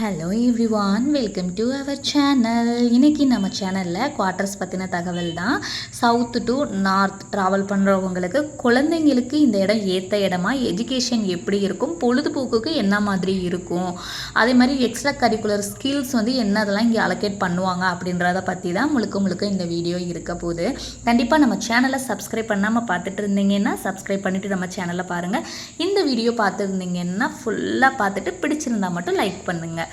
Hello everyone welcome to our channel இன்றைக்கி நம்ம சேனலில் குவார்ட்டர்ஸ் பற்றின தகவல் தான். சவுத் டு நார்த் ட்ராவல் பண்ணுறவங்களுக்கு குழந்தைங்களுக்கு இந்த இடம் ஏற்ற இடமா? எஜுகேஷன் எப்படி இருக்கும்? பொழுதுபோக்குக்கு என்ன மாதிரி இருக்கும்? அதே மாதிரி எக்ஸ்ட்ரா கரிக்குலர் ஸ்கில்ஸ் வந்து என்னதெல்லாம் இங்கே அலோகேட் பண்ணுவாங்க அப்படின்றத பற்றி தான் முழுக்க முழுக்க இந்த வீடியோ இருக்க போது கண்டிப்பாக நம்ம சேனலை சப்ஸ்கிரைப் பண்ணாமல் பார்த்துட்டு இருந்தீங்கன்னா சப்ஸ்கிரைப் பண்ணிவிட்டு நம்ம சேனலை பாருங்கள் இந்த வீடியோ பார்த்துருந்தீங்கன்னா ஃபுல்லாக பார்த்துட்டு பிடிச்சிருந்தா மட்டும் லைக் பண்ணுங்கள்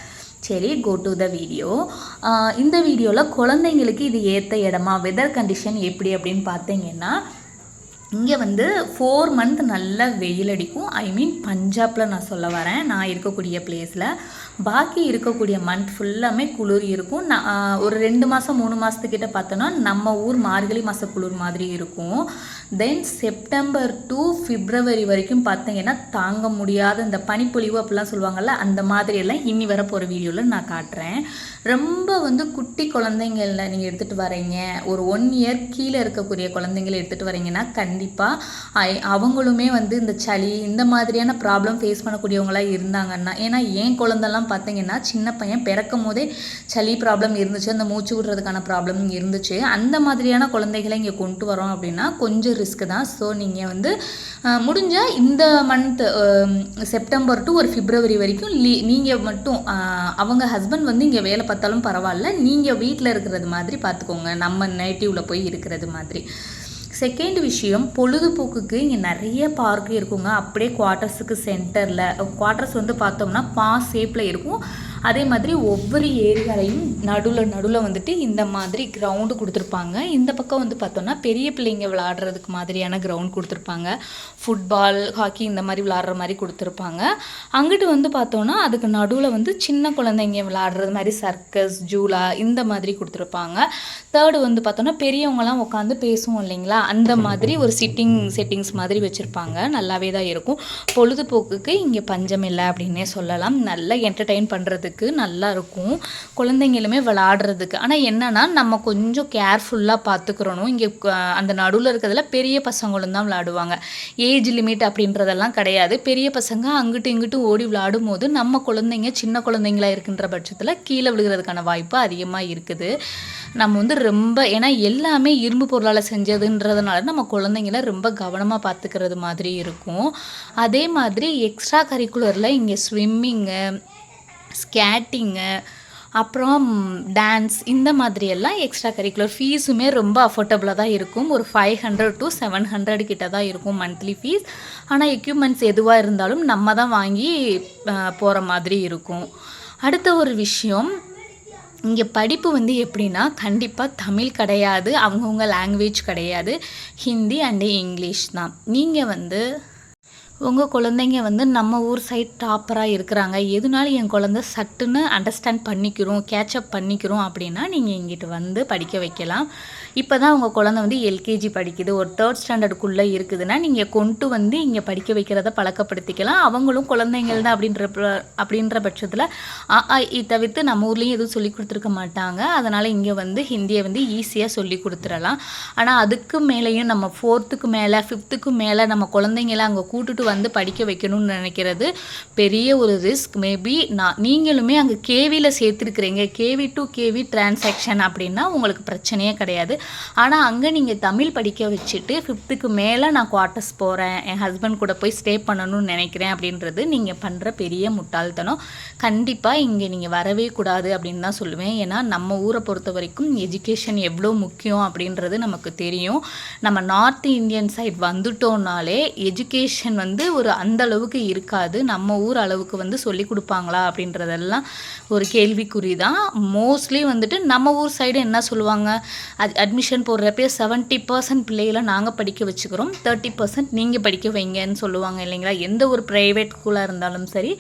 சரி கோ டு த வீடியோ இந்த வீடியோவில் குழந்தைங்களுக்கு இது ஏற்ற இடமா வெதர் கண்டிஷன் எப்படி அப்படின்னு பார்த்தீங்கன்னா இங்கே வந்து ஃபோர் மந்த் நல்ல வெயில் அடிக்கும். ஐ மீன் பஞ்சாபில் நான் சொல்ல வரேன். நான் இருக்கக்கூடிய பிளேஸில் பாக்கி இருக்கக்கூடிய மந்த் ஃபுல்லாமே குளிர் இருக்கும். நான் ஒரு ரெண்டு மாதம் மூணு மாதத்துக்கிட்ட பார்த்தோன்னா நம்ம ஊர் மார்கழி மாத குளிர் மாதிரி இருக்கும். தென் செப்டம்பர் டு பிப்ரவரி வரைக்கும் பார்த்தீங்கன்னா தாங்க முடியாத இந்த பனிப்பொழிவு அப்படிலாம் சொல்லுவாங்கள்ல அந்த மாதிரியெல்லாம் இனி வர போகிற வீடியோவில் நான் காட்டுறேன். ரொம்ப வந்து குட்டி குழந்தைங்கள நீங்கள் எடுத்துகிட்டு வரீங்க. ஒரு ஒன் இயர் கீழே இருக்கக்கூடிய குழந்தைங்களை எடுத்துகிட்டு வரீங்கன்னா கண்டிப்பாக அவங்களுமே வந்து இந்த சளி இந்த மாதிரியான ப்ராப்ளம் ஃபேஸ் பண்ணக்கூடியவங்களா இருந்தாங்கன்னா ஏன்னா என் குழந்தெல்லாம் பார்த்தீங்கன்னா சின்ன பையன் பிறக்கும் போதே சளி ப்ராப்ளம் இருந்துச்சு அந்த மூச்சு விடுறதுக்கான ப்ராப்ளம் இருந்துச்சு. அந்த மாதிரியான குழந்தைகளை இங்கே கொண்டு வரோம் அப்படின்னா கொஞ்சம் ரிஸ்க் தான். ஸோ நீங்கள் வந்து முடிஞ்சால் இந்த மந்த் செப்டம்பர் டு ஒரு பிப்ரவரி வரைக்கும் லீ நீங்கள் மட்டும் அவங்க ஹஸ்பண்ட் வந்து இங்கே வேலை பார்த்தாலும் பரவாயில்ல. நீங்கள் வீட்டில் இருக்கிறது மாதிரி பார்த்துக்கோங்க நம்ம நேட்டிவில் போய் இருக்கிறது மாதிரி. செகண்ட் விஷயம் பொழுதுபோக்குக்கு இங்கே நிறைய பார்க் இருக்குங்க. அப்படியே குவார்ட்டர்ஸுக்கு சென்டரில் குவார்ட்டர்ஸ் வந்து பார்த்தோம்னா பா ஷேப்பில் இருக்கும். அதே மாதிரி ஒவ்வொரு ஏரியாலையும் நடுவில் நடுவில் வந்துட்டு இந்த மாதிரி கிரவுண்டு கொடுத்துருப்பாங்க. இந்த பக்கம் வந்து பார்த்தோன்னா பெரிய பிள்ளைங்க விளாடுறதுக்கு மாதிரியான கிரவுண்ட் கொடுத்துருப்பாங்க. ஃபுட்பால் ஹாக்கி இந்த மாதிரி விளாடுற மாதிரி கொடுத்துருப்பாங்க. அங்கிட்டு வந்து பார்த்தோன்னா அதுக்கு நடுவில் வந்து சின்ன குழந்தைங்க விளாடுறது மாதிரி சர்க்கஸ் ஜூலா இந்த மாதிரி கொடுத்துருப்பாங்க. தேர்டு வந்து பார்த்தோன்னா பெரியவங்கலாம் உட்காந்து பேசுவோம் இல்லைங்களா? அந்த மாதிரி ஒரு சிட்டிங் செட்டிங்ஸ் மாதிரி வச்சுருப்பாங்க. நல்லாவே தான் இருக்கும். பொழுதுபோக்குக்கு இங்கே பஞ்சம் இல்லை அப்படின்னே சொல்லலாம். நல்லா என்டர்டெயின் பண்ணுறதுக்கு நல்லா இருக்கும். குழந்தைங்களுமே விளாடுறதுக்கு ஆனால் என்னன்னா நம்ம கொஞ்சம் கேர்ஃபுல்லாக பார்த்துக்கிறணும் இங்கே அந்த நடுவில் இருக்கிறதுல பெரிய பசங்களும் தான் விளாடுவாங்க ஏஜ் லிமிட் அப்படின்றதெல்லாம் கிடையாது. பெரிய பசங்க அங்கிட்டு இங்கிட்டு ஓடி விளாடும் போது நம்ம குழந்தைங்க சின்ன குழந்தைங்களா இருக்கின்ற பட்சத்தில் கீழே விழுகிறதுக்கான வாய்ப்பு அதிகமாக இருக்குது. நம்ம வந்து ரொம்ப ஏன்னா எல்லாமே இரும்பு பொருளால் செஞ்சதுன்றதுனால நம்ம குழந்தைங்கள ரொம்ப கவனமாக பார்த்துக்கிறது மாதிரி இருக்கும். அதே மாதிரி எக்ஸ்ட்ரா கரிக்குலரில் இங்கே ஸ்விம்மிங்கு ஸ்கேட்டிங்கு அப்புறம் டான்ஸ் இந்த மாதிரி எல்லாம் எக்ஸ்ட்ரா கரிக்குலர் ஃபீஸுமே ரொம்ப அஃபோர்டபுளாக தான் இருக்கும். ஒரு five hundred to seven hundred கிட்ட தான் இருக்கும் மந்த்லி ஃபீஸ் ஆனால் எக்யூப்மெண்ட்ஸ் எதுவாக இருந்தாலும் நம்ம தான் வாங்கி போகிற மாதிரி இருக்கும். அடுத்த ஒரு விஷயம் இங்கே படிப்பு வந்து எப்படின்னா கண்டிப்பாக தமிழ் கிடையாது. அவங்கவுங்க லாங்குவேஜ் கிடையாது. ஹிந்தி அண்டு இங்கிலீஷ் தான். நீங்கள் வந்து உங்கள் குழந்தைங்க வந்து நம்ம ஊர் சைட் டாப்பராக இருக்கிறாங்க. எதுனாலும் என் குழந்த சட்டுன்னு அண்டர்ஸ்டாண்ட் பண்ணிக்கிறோம் கேட்சப் பண்ணிக்கிறோம் அப்படின்னா நீங்கள் இங்கிட்டு வந்து படிக்க வைக்கலாம். இப்போ தான் உங்கள் குழந்தை வந்து எல்கேஜி படிக்குது. ஒரு தேர்ட் ஸ்டாண்டர்டுக்குள்ளே இருக்குதுன்னா நீங்கள் கொண்டு வந்து இங்கே படிக்க வைக்கிறத பழக்கப்படுத்திக்கலாம். அவங்களும் குழந்தைங்கள் தான் அப்படின்ற அப்படின்ற பட்சத்தில் ஆ, இ தவிர்த்து நம்ம ஊர்லேயும் எதுவும் சொல்லி கொடுத்துருக்க மாட்டாங்க. அதனால் இங்கே வந்து ஹிந்தியை வந்து ஈஸியாக சொல்லி கொடுத்துடலாம். ஆனால் அதுக்கு மேலேயும் நம்ம ஃபோர்த்துக்கு மேலே ஃபிஃப்த்துக்கு மேலே நம்ம குழந்தைங்கள அங்கே கூட்டுட்டு வந்து படிக்க வைக்கணும்னு நினைக்கிறது பெரிய ஒரு ரிஸ்க் மேபி நான் நீங்களுமே அங்கே கேவியில் சேர்த்துருக்குறீங்க. கேவி டு கேவி டிரான்சாக்ஷன் அப்படின்னா உங்களுக்கு பிரச்சனையே கிடையாது. ஆனால் அங்கே நீங்கள் தமிழ் படிக்க வச்சுட்டு ஃபிஃப்த்துக்கு மேலே நான் குவார்ட்டர்ஸ் போகிறேன் என் ஹஸ்பண்ட் கூட போய் ஸ்டே பண்ணணும்னு நினைக்கிறேன் அப்படின்றது நீங்கள் பண்ணுற பெரிய முட்டாள்தனம். கண்டிப்பாக இங்கே நீங்கள் வரவே கூடாது அப்படின்னு தான் சொல்லுவேன். ஏன்னா நம்ம ஊரை பொறுத்த வரைக்கும் எஜுகேஷன் எவ்வளோ முக்கியம் அப்படின்றது நமக்கு தெரியும். நம்ம நார்த் இந்தியன் சைட் வந்துட்டோம்னாலே எஜுகேஷன் வந்து வந்து ஒரு அந்த அளவுக்கு இருக்காது. நம்ம ஊர் அளவுக்கு வந்து சொல்லி கொடுப்பாங்களா அப்படின்றதெல்லாம் ஒரு கேள்விக்குறி தான். மோஸ்ட்லி வந்துட்டு நம்ம ஊர் சைடு என்ன சொல்லுவாங்க? அது அட்மிஷன் போடுறப்பே செவன்ட்டி பர்சன்ட் பிள்ளைகளை நாங்கள் படிக்க வச்சுக்கிறோம். தேர்ட்டி பர்சன்ட் நீங்கள் படிக்க வைங்கன்னு சொல்லுவாங்க இல்லைங்களா? எந்த ஒரு ப்ரைவேட் ஸ்கூலாக இருந்தாலும் சரி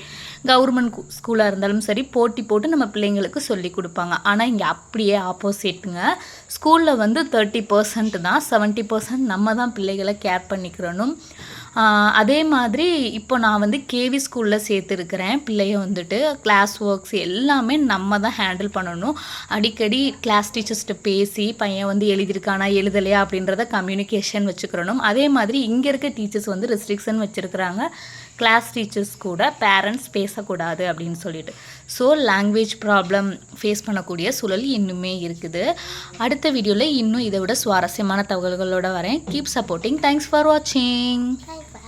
கவர்மெண்ட் ஸ்கூலாக இருந்தாலும் சரி போட்டி போட்டு நம்ம பிள்ளைங்களுக்கு சொல்லி கொடுப்பாங்க. ஆனால் இங்கே அப்படியே ஆப்போசிட்டுங்க ஸ்கூலில் வந்து தேர்ட்டி பர்சன்ட் தான். செவன்ட்டி பர்சன்ட் நம்ம தான் பிள்ளைகளை கேர் பண்ணிக்கிறணும். அதே மாதிரி இப்போ நான் வந்து கேவி ஸ்கூலில் சேர்த்துருக்கிறேன். பிள்ளைய வந்துட்டு கிளாஸ் ஒர்க்ஸ் எல்லாமே நம்ம தான் ஹேண்டில் பண்ணணும். அடிக்கடி கிளாஸ் டீச்சர்ஸ்கிட்ட பேசி பையன் வந்து எழுதியிருக்கானா எழுதலையா அப்படின்றத கம்யூனிகேஷன் வச்சுக்கிறணும். அதே மாதிரி இங்கே இருக்க டீச்சர்ஸ் வந்து ரெஸ்ட்ரிக்ஷன் வச்சுருக்குறாங்க. கிளாஸ் டீச்சர்ஸ் கூட பேரண்ட்ஸ் பேசக்கூடாது அப்படின்னு சொல்லிட்டு. ஸோ லாங்குவேஜ் ப்ராப்ளம் ஃபேஸ் பண்ணக்கூடிய சூழல் இன்னுமே இருக்குது. அடுத்த வீடியோவில் இன்னும் இதை விட சுவாரஸ்யமான தகவல்களோட வரேன். கீப் சப்போர்ட்டிங் தேங்க்ஸ் ஃபார் வாட்சிங்